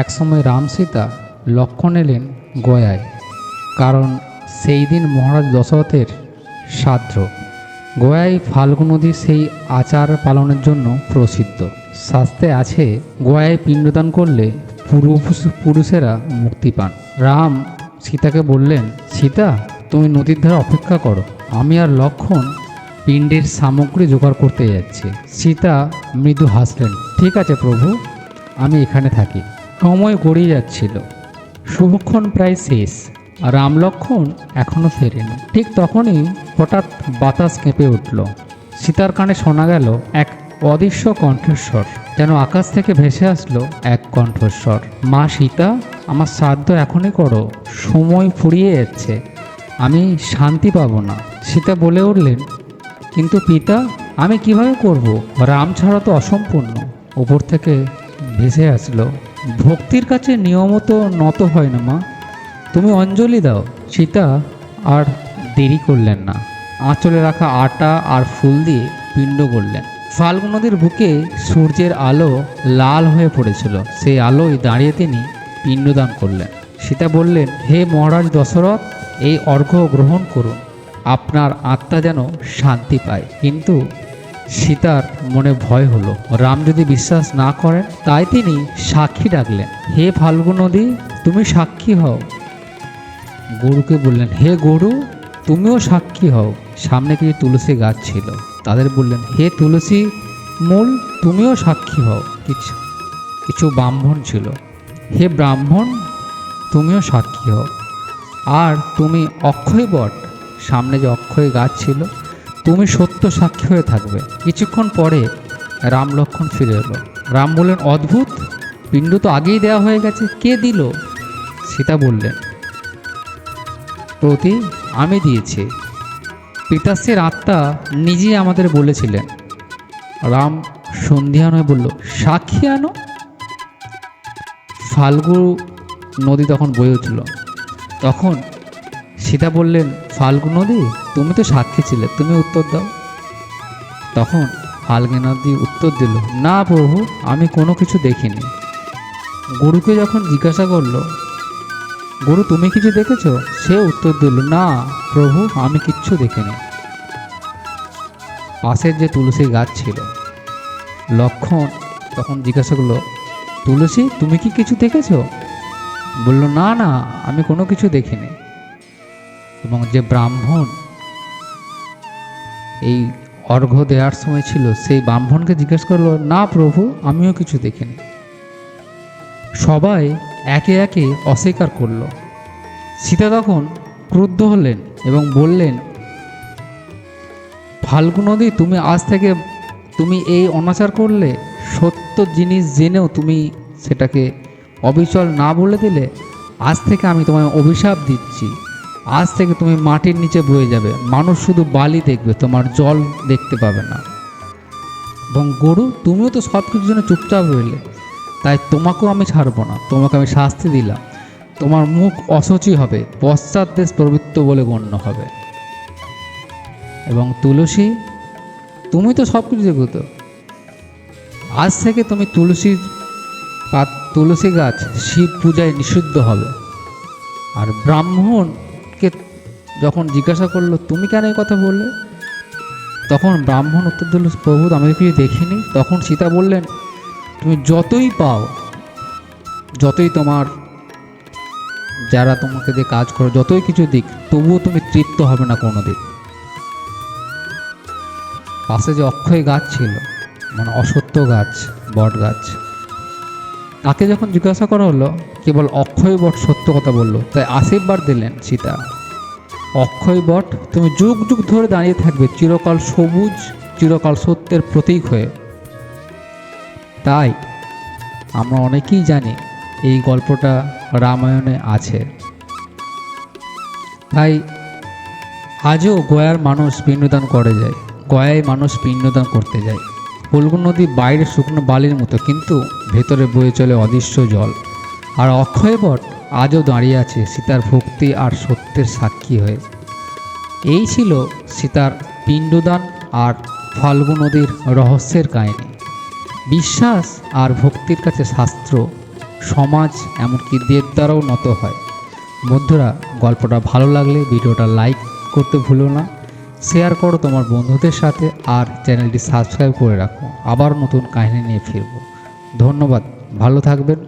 একসময় রাম সীতা লক্ষণ এলেন গয়ায়, কারণ সেই দিন মহারাজ দশরথের শ্রাদ্ধ গয়ায় ফাল্গু নদী সেই আচার পালনের জন্য প্রসিদ্ধ। শাস্ত্রে আছে, গয়ায় পিণ্ডদান করলে পূর্বপুরুষ, পুরুষেরা মুক্তি পান। রাম সীতাকে বললেন, সীতা, তুমি নদীর ধারে অপেক্ষা করো। আমি আর লক্ষণ পিণ্ডের সামগ্রী জোগাড় করতে যাচ্ছি। সীতা মৃদু হাসলেন, ঠিক আছে প্রভু, আমি এখানে থাকি। সময় গড়িয়ে যাচ্ছিল। শুভক্ষণ প্রায় শেষ, আর রামলক্ষণ এখনও ফেরেনি। ঠিক তখনই হঠাৎ বাতাস কেঁপে উঠল। সীতার কানে শোনা গেল এক অদৃশ্য কণ্ঠস্বর, যেন আকাশ থেকে ভেসে আসলো এক কণ্ঠস্বর। মা সীতা, আমার শ্রাদ্ধ এখনই করো, সময় ফুরিয়ে যাচ্ছে, আমি শান্তি পাবো না। সীতা বলে উঠলেন, কিন্তু পিতা, আমি কীভাবে করব? রাম ছাড়া তো অসম্পূর্ণ ওপর থেকে ভেসে আসলো। ভক্তির কাছে নিয়মত নত হয় না, মা। তুমি অঞ্জলি দাও, সীতা, আর দেরি করলেন না। আঁচলে রাখা আটা আর ফুল দিয়ে পিণ্ড করলেন। ফাল্গু নদীর বুকে সূর্যের আলো লাল হয়ে পড়েছিল। সেই আলোয় দাঁড়িয়ে তিনি পিণ্ডদান করলেন। সীতা বললেন, হে মহারাজ দশরথ, এই অর্ঘ্য গ্রহণ করুন। আপনার আত্মা যেন শান্তি পায়। কিন্তু সীতার মনে ভয় হলো। রাম যদি বিশ্বাস না করেন, তাই তিনি সাক্ষী ডাকলেন, হে ফাল্গু নদী, তুমি সাক্ষী হও। গরুকে বললেন, হে গরু, তুমিও সাক্ষী হও। সামনে কিছু তুলসী গাছ ছিল। তাদের বললেন, হে তুলসী মূল, তুমিও সাক্ষী হও। কিছু কিছু ব্রাহ্মণ ছিল। হে ব্রাহ্মণ, তুমিও সাক্ষী হও। আর তুমি অক্ষয় বট সামনে যে অক্ষয় গাছ ছিল তুমি সত্য সাক্ষী হয়ে থাকবে। কিছুক্ষণ পরে রাম লক্ষণ ফিরে এলো। রাম বললেন, অদ্ভুত! পিণ্ড তো আগেই দেওয়া হয়ে গেছে, কে দিল? সীতা বললেন, প্রতি আমি দিয়েছি। পিতাশ্রীর আত্মা নিজেই আমাদের বলেছিলেন। রাম সন্ধিয়ান হয়ে বলল, সাক্ষী আনো? ফাল্গু নদী তখন বয়ে উঠল। তখন সীতা বললেন ফাল্গু নদী? তুমি তো সাক্ষী ছিলে, তুমি উত্তর দাও। তখন ফাল্গু নদী উত্তর দিল, না প্রভু, আমি কোনো কিছু দেখিনি। গুরুকে যখন জিজ্ঞাসা করল, গুরু, তুমি কিছু দেখেছ? সে উত্তর দিল, না প্রভু, আমি কিচ্ছু দেখিনি। পাশের যে তুলসী গাছ ছিল, লক্ষণ তখন জিজ্ঞাসা করল, তুলসী, তুমি কি কিছু দেখেছ? বলল, না না, আমি কোনো কিছু দেখিনি। এবং যে ব্রাহ্মণ এই অর্ঘ্য দেওয়ার সময় ছিল, সেই ব্রাহ্মণকে জিজ্ঞেস করল, না প্রভু, আমিও কিছু দেখিনি। সবাই একে একে অস্বীকার করল। সীতা তখন ক্রুদ্ধ হলেন এবং বললেন ফাল্গু নদী, তুমি আজ থেকে তুমি এই অনাচার করলে, সত্য জিনিস জেনেও তুমি সেটাকে অবিচল না বলে দিলে, আজ থেকে আমি তোমায় অভিশাপ দিচ্ছি। আজ থেকে তুমি মাটির নিচে বয়ে যাবে। মানুষ শুধু বালি দেখবে, তোমার জল দেখতে পাবে না। এবং গরু, তুমিও তো সব কিছুর জন্য চুপচাপ রইলে। তাই তোমাকেও আমি ছাড়বো না, তোমাকে আমি শাস্তি দিলাম। তোমার মুখ অসচি হবে, পশ্চাৎ দেশ প্রবৃত্ত বলে গণ্য হবে। এবং তুলসী, তুমি তো সব কিছু দেখো তো। আজ থেকে তুমি তুলসী পাত তুলসী গাছ শিব পূজায় নিষিদ্ধ হবে। আর ব্রাহ্মণকে যখন জিজ্ঞাসা করল, তুমি কেন এই কথা বললে? তখন ব্রাহ্মণ উত্তর দিল, প্রভু, আমি কিছু দেখিনি। তখন সীতা বললেন, তুমি যতই পাও, যতই তোমার, যারা তোমাকে দিয়ে কাজ করো, যতই কিছু দিক, তবুও তুমি তৃপ্ত হবে না কোনো দিক পাশে যে অক্ষয় গাছ ছিল মানে অসত্য গাছ, বট গাছ তাকে যখন জিজ্ঞাসা করা হলো, কেবল অক্ষয় বট সত্য কথা বলল। তাই আশীর্বাদ দিলেন সীতা। অক্ষয় বট, তুমি যুগ যুগ ধরে দাঁড়িয়ে থাকবে চিরকাল সবুজ, চিরকাল সত্যের প্রতীক হয়ে। তাই আমরা অনেকেই জানি এই গল্পটা রামায়ণে আছে। তাই আজও গয়ার মানুষ পিণ্ডদান করে যায়, গয়ায় মানুষ পিণ্ডদান করতে যায়। ফুল্গু নদী বাইরে শুকনো বালির মতো, কিন্তু ভেতরে বয়ে চলে অদৃশ্য জল। আর অক্ষয় বট আজও দাঁড়িয়ে আছে সীতার ভক্তি আর সত্যের সাক্ষী হয়ে। এই ছিল সীতার পিণ্ডদান আর ফাল্গু নদীর রহস্যের কাহিনী। বিশ্বাস আর ভক্তির কাছে শাস্ত্র, সমাজ এমনকি দেব দ্বারাও নত হয়। বন্ধুরা, গল্পটা ভালো লাগলে ভিডিওটা লাইক করতে ভুলো না, শেয়ার করো তোমার বন্ধুদের সাথে আর চ্যানেলটি সাবস্ক্রাইব করে রাখো। আবার নতুন কাহিনী নিয়ে ফিরবো। ধন্যবাদ। ভালো থাকবেন।